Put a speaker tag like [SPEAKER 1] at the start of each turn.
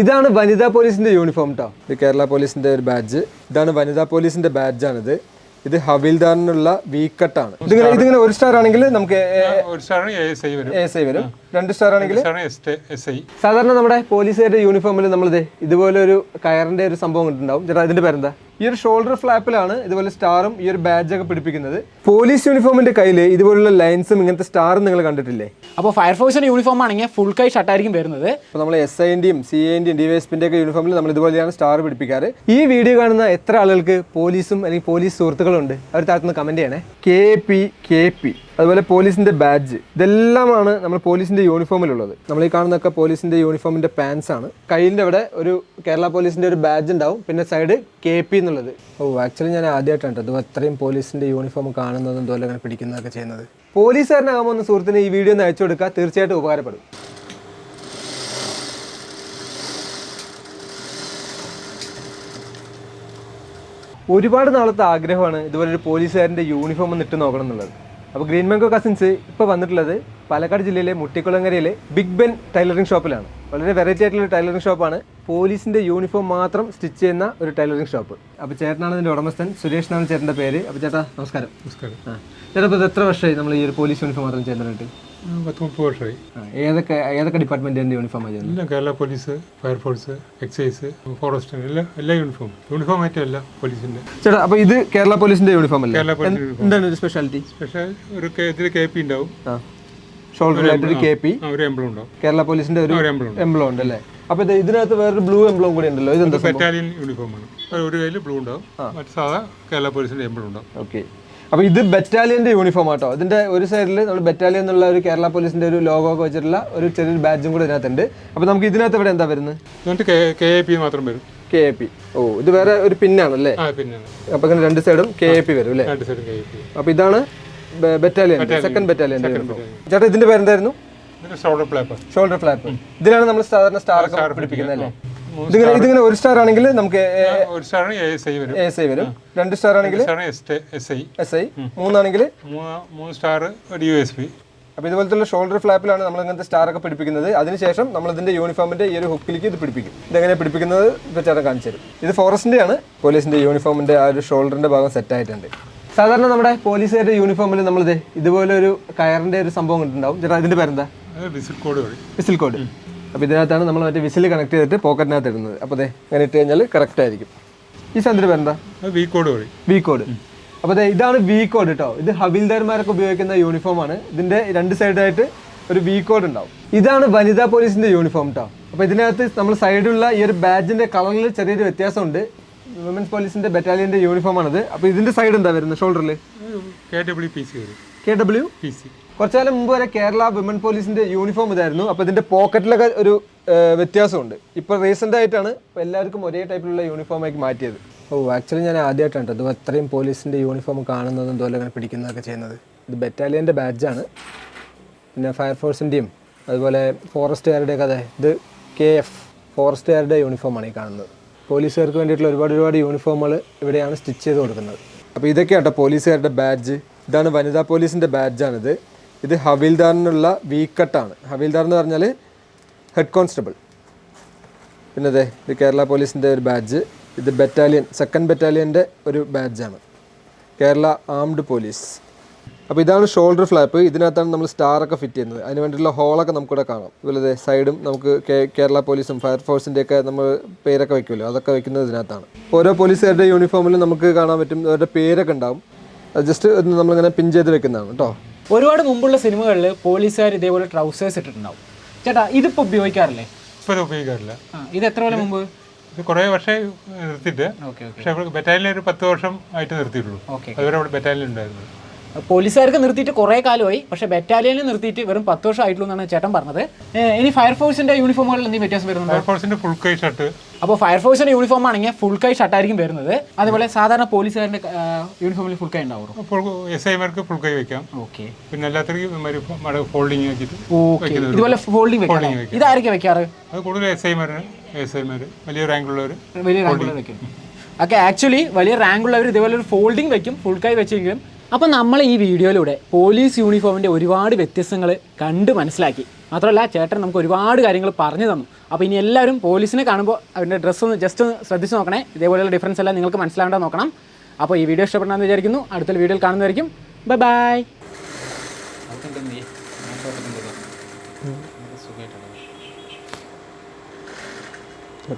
[SPEAKER 1] ഇതാണ് വനിതാ പോലീസിന്റെ യൂണിഫോം കേട്ടോ ഇത് കേരള പോലീസിന്റെ ഒരു ബാഡ്ജ് ഇതാണ് വനിതാ പോലീസിന്റെ ബാഡ്ജാണിത് ഇത് ഹവീൽദാറിനുള്ള വീക്കട്ടാണ് ഇതിങ്ങനെ ഇതിങ്ങനെ ഒരു സ്റ്റാർ ആണെങ്കിൽ നമുക്ക്
[SPEAKER 2] ഒരു എസ് ഐ വരും.
[SPEAKER 1] രണ്ട് സ്റ്റാർ ആണെങ്കിൽ സാധാരണ നമ്മുടെ പോലീസുകാരുടെ യൂണിഫോമിൽ നമ്മളിത് ഇതുപോലെ ഒരു കയറിന്റെ ഒരു സംഭവം കണ്ടിട്ടുണ്ടാവും. ചേട്ടാ ഇതിന്റെ പേരെന്താ? ഈ ഒരു ഷോൾഡർ ഫ്ലാപ്പിലാണ് ഇതുപോലെ സ്റ്റാറും ഈ ഒരു ബാഡ്ജൊക്കെ പിടിപ്പിക്കുന്നത്. പോലീസ് യൂണിഫോമിന്റെ കയ്യിൽ ഇതുപോലുള്ള ലൈൻസും ഇങ്ങനത്തെ സ്റ്റാറും നിങ്ങൾ കണ്ടിട്ടില്ലേ?
[SPEAKER 3] അപ്പോൾ ഫയർഫോഴ്സിന്റെ യൂണിഫോം ആണെങ്കിൽ ഫുൾ കൈ ഷർട്ടായിരിക്കും വരുന്നത്.
[SPEAKER 1] അപ്പോൾ നമ്മൾ എസ് ഐന്റെയും സി ഐന്റെയും ഡി വൈ ഒക്കെ യൂണിഫോമിൽ നമ്മൾ ഇതുപോലെയാണ് സ്റ്റാർ പിടിപ്പിക്കാറ്. ഈ വീഡിയോ കാണുന്ന എത്ര ആളുകൾക്ക് പോലീസും അല്ലെങ്കിൽ പോലീസ് സുഹൃത്തുക്കളുണ്ട്? അവർ താഴ്ത്തുന്ന കമന്റ് ചെയ്യണേ. കെ പി കെ പി അതുപോലെ പോലീസിന്റെ ബാഡ്ജ് ഇതെല്ലാമാണ് നമ്മൾ പോലീസിന്റെ യൂണിഫോമിലുള്ളത് നമ്മൾ ഈ കാണുന്നൊക്കെ പോലീസിന്റെ യൂണിഫോമിന്റെ പാൻസ് ആണ്. കയ്യിന്റെ അവിടെ ഒരു കേരള പോലീസിന്റെ ഒരു ബാഡ്ജ് ഉണ്ടാവും. പിന്നെ സൈഡ് കെ പി എന്നുള്ളത്. ഓ ആക്ച്വലി ഞാൻ ആദ്യമായിട്ടാണ് അത് അത്രയും പോലീസിന്റെ യൂണിഫോം കാണുന്നതും. ഇതുപോലെ അങ്ങനെ പിടിക്കുന്നതൊക്കെ ചെയ്യുന്നത്. പോലീസുകാരനാകുമ്പോൾ സുഹൃത്തിന് ഈ വീഡിയോ ഒന്ന് അയച്ചു കൊടുക്കുക. തീർച്ചയായിട്ടും ഉപകാരപ്പെടും. ഒരുപാട് നാളത്തെ ആഗ്രഹമാണ് ഇതുപോലെ ഒരു പോലീസുകാരന്റെ യൂണിഫോം ഒന്ന് ഇട്ട് നോക്കണം എന്നുള്ളത്. അപ്പോൾ ഗ്രീൻ മാങ്കോ കസിൻസ് ഇപ്പോൾ വന്നിട്ടുള്ളത് പാലക്കാട് ജില്ലയിലെ മുട്ടിക്കുളങ്ങരയിലെ ബിഗ് ബെൻ ടൈലറിംഗ് ഷോപ്പിലാണ്. വളരെ വെറൈറ്റി ആയിട്ടുള്ള ടൈലറിംഗ് ഷോപ്പാണ്. പോലീസിന്റെ യൂണിഫോം മാത്രം സ്റ്റിച്ച് ചെയ്യുന്ന ഒരു ടൈലറിംഗ് ഷോപ്പ്. അപ്പോൾ ചേട്ടനാണ് ഇതിന്റെ ഉടമസ്ഥൻ. സുരേഷ് എന്നാണ് ചേട്ടന്റെ പേര്. അപ്പോൾ ചേട്ടാ നമസ്കാരം.
[SPEAKER 2] നമസ്കാരം.
[SPEAKER 1] ആ. ചേട്ടാ ഇപ്പോൾ ഇത് എത്ര വർഷമായി നമ്മൾ ഈ ഒരു പോലീസ് യൂണിഫോം മാത്രം ചെയ്യുന്നതായിട്ട്
[SPEAKER 2] പത്ത് മുപ്പത് വർഷമായി.
[SPEAKER 1] ഏതൊക്കെ ഏതൊക്കെ ഡിപ്പാർട്ട്മെന്റിന്റെ യൂണിഫോം
[SPEAKER 2] ആയിരുന്നു Kerala police fire force excise forest എല്ലാ എല്ലാ യൂണിഫോം. യൂണിഫോം ആയിട്ടല്ല പോലീസിന്റെ.
[SPEAKER 1] ചേട്ടാ അപ്പോൾ ഇത് കേരള പോലീസിന്റെ യൂണിഫോം അല്ലേ?
[SPEAKER 2] കേരള പോലീസ്
[SPEAKER 1] എന്താണ് ഒരു സ്പെഷ്യാലിറ്റി
[SPEAKER 2] സ്പെഷ്യൽ ഒരു ഇതിൽ കെ പി ഉണ്ടാവും.
[SPEAKER 1] ഷോൾഡറിലായിട്ട് ഒരു കെ പി.
[SPEAKER 2] ഒരു എംബ്ലം ഉണ്ടാവും.
[SPEAKER 1] കേരള പോലീസിന്റെ ഒരു
[SPEAKER 2] എംബ്ലം ഉണ്ട്
[SPEAKER 1] അല്ലേ അപ്പൊ ഇത് ഇതിനകത്ത് വേറൊരു ബ്ലൂ എംബ്ലം കൂടി ഉണ്ടല്ലോ. ഇതെന്താ
[SPEAKER 2] ബറ്റാലിയൻ യൂണിഫോമാണ് ഒരു- ഒരു കയ്യിൽ ബ്ലൂ ഉണ്ടാവും. മറ്റു സാധാ കേരള പോലീസിന്റെ എംബ്ലം ഉണ്ടാവും.
[SPEAKER 1] ഓക്കെ അപ്പൊ ഇത് ബറ്റാലിയന്റെ യൂണിഫോം ആട്ടോ. ഇതിന്റെ ഒരു സൈഡിൽ നമ്മൾ ബറ്റാലിയൻ എന്നുള്ള ഒരു കേരള പോലീസിന്റെ ഒരു ലോഗോ ഒക്കെ വെച്ചിട്ടുള്ള ഒരു ചെറിയൊരു ബാഡ്ജും കൂടെ ഇതിനകത്തുണ്ട്. അപ്പൊ നമുക്ക് ഇതിനകത്ത് ഇവിടെ എന്താ വരുന്നത്?
[SPEAKER 2] എന്നിട്ട് കെ കെ എ പി മാത്രം വരും.
[SPEAKER 1] കെ എ പി ഓ ഇത് വേറെ ഒരു പിന്നാണല്ലേ?
[SPEAKER 2] ആ പിന്നെ
[SPEAKER 1] അപ്പൊ ഇങ്ങനെ രണ്ട് സൈഡും കെ എ പി വരും അല്ലേ?
[SPEAKER 2] രണ്ട് സൈഡും കെ എ
[SPEAKER 1] അപ്പൊ ഇതാണ് ബറ്റാലിയൻ സെക്കൻഡ് ബെറ്റാലിയൻ ചേട്ടാ ഇതിന്റെ പേരെന്തായിരുന്നു?
[SPEAKER 2] ഷോൾഡർ ഫ്ലാപ്പ്
[SPEAKER 1] ഷോൾഡർ ഫ്ലാപ്പ് ഇതിലാണ് നമ്മൾ സാധാരണ സ്റ്റാർ ഒക്കെ പിടിപ്പിക്കുന്നത് അല്ലേ? ഇതിങ്ങനെ ഇതിങ്ങനെ ഒരു സ്റ്റാർ ആണെങ്കിൽ നമുക്ക്
[SPEAKER 2] ഒരു സ്റ്റാർ എ എസ് ഐ വരും.
[SPEAKER 1] രണ്ട് സ്റ്റാർ ആണെങ്കിൽ
[SPEAKER 2] എസ് ഐ
[SPEAKER 1] എസ് ഐ മൂന്നാണെങ്കിൽ
[SPEAKER 2] മൂന്ന് സ്റ്റാർ ഒരു യു എസ് പി
[SPEAKER 1] അപ്പോൾ ഇതുപോലത്തെ ഷോൾഡർ ഫ്ലാപ്പിലാണ് നമ്മൾ ഇങ്ങനത്തെ സ്റ്റാർ ഒക്കെ പിടിപ്പിക്കുന്നത്. അതിനുശേഷം നമ്മൾ ഇതിന്റെ യൂണിഫോമിന്റെ ഈ ഒരു ഹുക്കിലേക്ക് ഇത് പിടിപ്പിക്കും. ഇതെങ്ങനെ പിടിപ്പിക്കുന്നത്? ചേട്ടൻ കാണിച്ചു തരും. ഇത് ഫോറസ്റ്റിന്റെ ആണ് പോലീസിന്റെ യൂണിഫോമിന്റെ ആ ഒരു ഷോൾഡറിന്റെ ഭാഗം സെറ്റ് ആയിട്ടുണ്ട്. സാധാരണ നമ്മുടെ പോലീസുകാരുടെ യൂണിഫോമിൽ നമ്മളിത് ഇതുപോലെ ഒരു കയറിന്റെ ഒരു സംഭവം കണ്ടിട്ടുണ്ടാവും. ചേട്ടാ ഇതിന്റെ പേരെന്താ?
[SPEAKER 2] വിസിൽ കോഡ് വഴി.
[SPEAKER 1] Whistle cord. അപ്പോൾ ഇതിനകത്താണ് നമ്മൾ മറ്റേ വിസിൽ കണക്ട് ചെയ്തിട്ട് പോക്കറ്റിനകത്ത് ഇടുന്നത്. അപ്പോൾ അതെ അങ്ങനെ ഇട്ട് കഴിഞ്ഞാൽ കറക്റ്റ് ആയിരിക്കും. ഈ സാധനത്തിന് പേരെന്താ?
[SPEAKER 2] വി കോഡ് വഴി.
[SPEAKER 1] V cord. അപ്പോൾ ദേ ഇതാണ് വി കോഡ് കേട്ടോ ഇത് ഹവിൽദാർമാരൊക്കെ ഉപയോഗിക്കുന്ന യൂണിഫോം ആണ്. ഇതിന്റെ രണ്ട് സൈഡായിട്ട് ഒരു വി കോഡ് ഉണ്ടാവും. ഇതാണ് വനിതാ പോലീസിന്റെ യൂണിഫോം കേട്ടോ അപ്പോൾ ഇതിനകത്ത് നമ്മൾ സൈഡിലുള്ള ഈ ഒരു ബാഡ്ജിന്റെ കളറിൽ ചെറിയൊരു വ്യത്യാസമുണ്ട്. വിമൻസ് പോലീസിന്റെ ബറ്റാലിയന്റെ യൂണിഫോം ആണത്. അപ്പോൾ ഇതിന്റെ സൈഡ് എന്താ വരുന്നത്? ഷോൾഡറിൽ
[SPEAKER 2] K W P C
[SPEAKER 1] K W
[SPEAKER 2] P C
[SPEAKER 1] കുറച്ചു കാലം മുമ്പ് വരെ കേരള വിമൻ പോലീസിന്റെ യൂണിഫോം ഇതായിരുന്നു. അപ്പോൾ ഇതിന്റെ പോക്കറ്റിലൊക്കെ ഒരു വ്യത്യാസമുണ്ട്. ഇപ്പോൾ റീസെന്റ് ആയിട്ടാണ് ഇപ്പോൾ എല്ലാവർക്കും ഒരേ ടൈപ്പിലുള്ള യൂണിഫോമാക്കി മാറ്റിയത്. ഓ ആക്ച്വലി ഞാൻ ആദ്യമായിട്ടാണ് ഇത് അത്രയും പോലീസിന്റെ യൂണിഫോം കാണുന്നതും ഇതുപോലെ അങ്ങനെ പിടിക്കുന്നതൊക്കെ ചെയ്യുന്നത്. ഇത് ബറ്റാലിയന്റെ ബാഡ്ജാണ് പിന്നെ ഫയർഫോഴ്സിന്റെയും അതുപോലെ ഫോറസ്റ്റുകാരുടെയൊക്കെ അതെ ഇത് കെ എഫ് ഫോറസ്റ്റുകാരുടെ യൂണിഫോമാണ് ഈ കാണുന്നത്. പോലീസുകാർക്ക് വേണ്ടിയിട്ടുള്ള ഒരുപാട് ഒരുപാട് യൂണിഫോമുകൾ ഇവിടെയാണ് സ്റ്റിച്ച് ചെയ്ത് കൊടുക്കുന്നത്. അപ്പോൾ ഇതൊക്കെയാണ് കേട്ടോ പോലീസുകാരുടെ ബാഡ്ജ് ഇതാണ് വനിതാ പോലീസിന്റെ ബാഡ്ജാണിത് ഇത് ഹവിൽദാറിനുള്ള വീക്കട്ടാണ് ഹവിൽദാർ എന്ന് പറഞ്ഞാൽ ഹെഡ് കോൺസ്റ്റബിൾ. പിന്നെ അതെ ഇത് കേരള പോലീസിന്റെ ഒരു ബാഡ്ജ്. ഇത് ബറ്റാലിയൻ സെക്കൻഡ് ബറ്റാലിയന്റെ ഒരു ബാഡ്ജാണ്. Kerala armed police. അപ്പോൾ ഇതാണ് ഷോൾഡർ ഫ്ലാപ്പ്. ഇതിനകത്താണ് നമ്മൾ സ്റ്റാറൊക്കെ ഫിറ്റ് ചെയ്യുന്നത്. അതിന് വേണ്ടിയിട്ടുള്ള ഹോളൊക്കെ നമുക്കിവിടെ കാണാം. അതുപോലെ സൈഡും നമുക്ക് കേരള പോലീസും ഫയർഫോഴ്സിന്റെ ഒക്കെ നമ്മൾ പേരൊക്കെ വയ്ക്കുമല്ലോ അതൊക്കെ വയ്ക്കുന്നത് ഇതിനകത്താണ്. ഓരോ പോലീസുകാരുടെ യൂണിഫോമിലും നമുക്ക് കാണാൻ പറ്റും. അവരുടെ പേരൊക്കെ ഉണ്ടാവും. ജസ്റ്റ് നമ്മളിങ്ങനെ പിൻ ചെയ്ത് വെക്കുന്നതാണ് കേട്ടോ.
[SPEAKER 3] ഒരുപാട് മുമ്പുള്ള സിനിമകളിൽ പോലീസുകാർ ഇതേപോലെ ട്രൗസേഴ്സ് ഇട്ടിട്ടുണ്ടാവും. ചേട്ടാ ഇതിപ്പോൾ ഉപയോഗിക്കാറില്ലേ?
[SPEAKER 2] ഇപ്പോൾ ഉപയോഗിക്കാറില്ല.
[SPEAKER 3] ഇത് എത്ര കൊല്ലം മുമ്പ്?
[SPEAKER 2] ഇത് കുറേ വർഷമായി നിർത്തിയിട്ട്. പക്ഷേ ബറ്റാലിയൻ ഒരു പത്ത് വർഷം ആയിട്ട് നിർത്തിയിട്ടുള്ളൂ. അതുവരെ അവിടെ ബറ്റാലിയൻ ഉണ്ടായിരുന്നു
[SPEAKER 3] പോലീസുകാർക്ക് നിർത്തിയിട്ട് കുറേ കാലമായി പക്ഷേ ബറ്റാലിയനിൽ നിർത്തിയിട്ട് വെറും പത്ത് വർഷം ആയിട്ടുള്ളൂ എന്നാണ് ചേട്ടൻ പറഞ്ഞത്. ഇനി ഫയർഫോഴ്സിന്റെ യൂണിഫോമുകളിൽ എന്തെങ്കിലും വ്യത്യാസം വരുന്നുണ്ട്?
[SPEAKER 2] ഫയർഫോഴ്സിന്റെ ഫുൾ കൈ ഷർട്ട്
[SPEAKER 3] അപ്പോൾ ഫയർഫോഴ്സിന്റെ യൂണിഫോം ആണെങ്കിൽ ഫുൾ കൈ ഷർട്ടായിരിക്കും വരുന്നത്. അതുപോലെ സാധാരണ പോലീസുകാരുടെ യൂണിഫോമിൽ ഫുൾ കൈ
[SPEAKER 2] ഉണ്ടാവും എസ് ഐമാർക്ക് ഫുൾ കൈ വെക്കാം.
[SPEAKER 3] ഓക്കെ.
[SPEAKER 2] പിന്നെ എല്ലാത്തിനും ഫോൾഡിങ്
[SPEAKER 3] ഇതുപോലെ ഫോൾഡിംഗ് വെക്കാം? ഇതാരൊക്കെ വെക്കാറ്?
[SPEAKER 2] അത് കൂടുതൽ എസ് ഐമാരാണ് എസ് ഐമാർ വലിയ റാങ്കുള്ളവർ
[SPEAKER 3] വലിയ വെക്കും ഓക്കെ ആക്ച്വലി വലിയ റാങ്കുള്ളവർ ഇതേപോലെ ഒരു ഫോൾഡിംഗ് വെക്കും ഫുൾ കൈ വെച്ചെങ്കിലും അപ്പോൾ നമ്മൾ ഈ വീഡിയോയിലൂടെ പോലീസ് യൂണിഫോമിന്റെ ഒരുപാട് വ്യത്യസ്തങ്ങൾ കണ്ട് മനസ്സിലാക്കി. മാത്രമല്ല ചേട്ടൻ നമുക്ക് ഒരുപാട് കാര്യങ്ങൾ പറഞ്ഞു തന്നു. അപ്പോൾ ഇനി എല്ലാവരും പോലീസിനെ കാണുമ്പോൾ അവരുടെ ഡ്രസ്സ് ഒന്ന് ജസ്റ്റ് ഒന്ന് ശ്രദ്ധിച്ച് നോക്കണേ. ഇതേപോലെയുള്ള ഡിഫറൻസ് എല്ലാം നിങ്ങൾക്ക് മനസ്സിലാവേണ്ട നോക്കണം. അപ്പോൾ ഈ വീഡിയോ ഇഷ്ടപ്പെടണമെന്ന് വിചാരിക്കുന്നു. അടുത്ത വീഡിയോയിൽ കാണുന്നതായിരിക്കും. Bye bye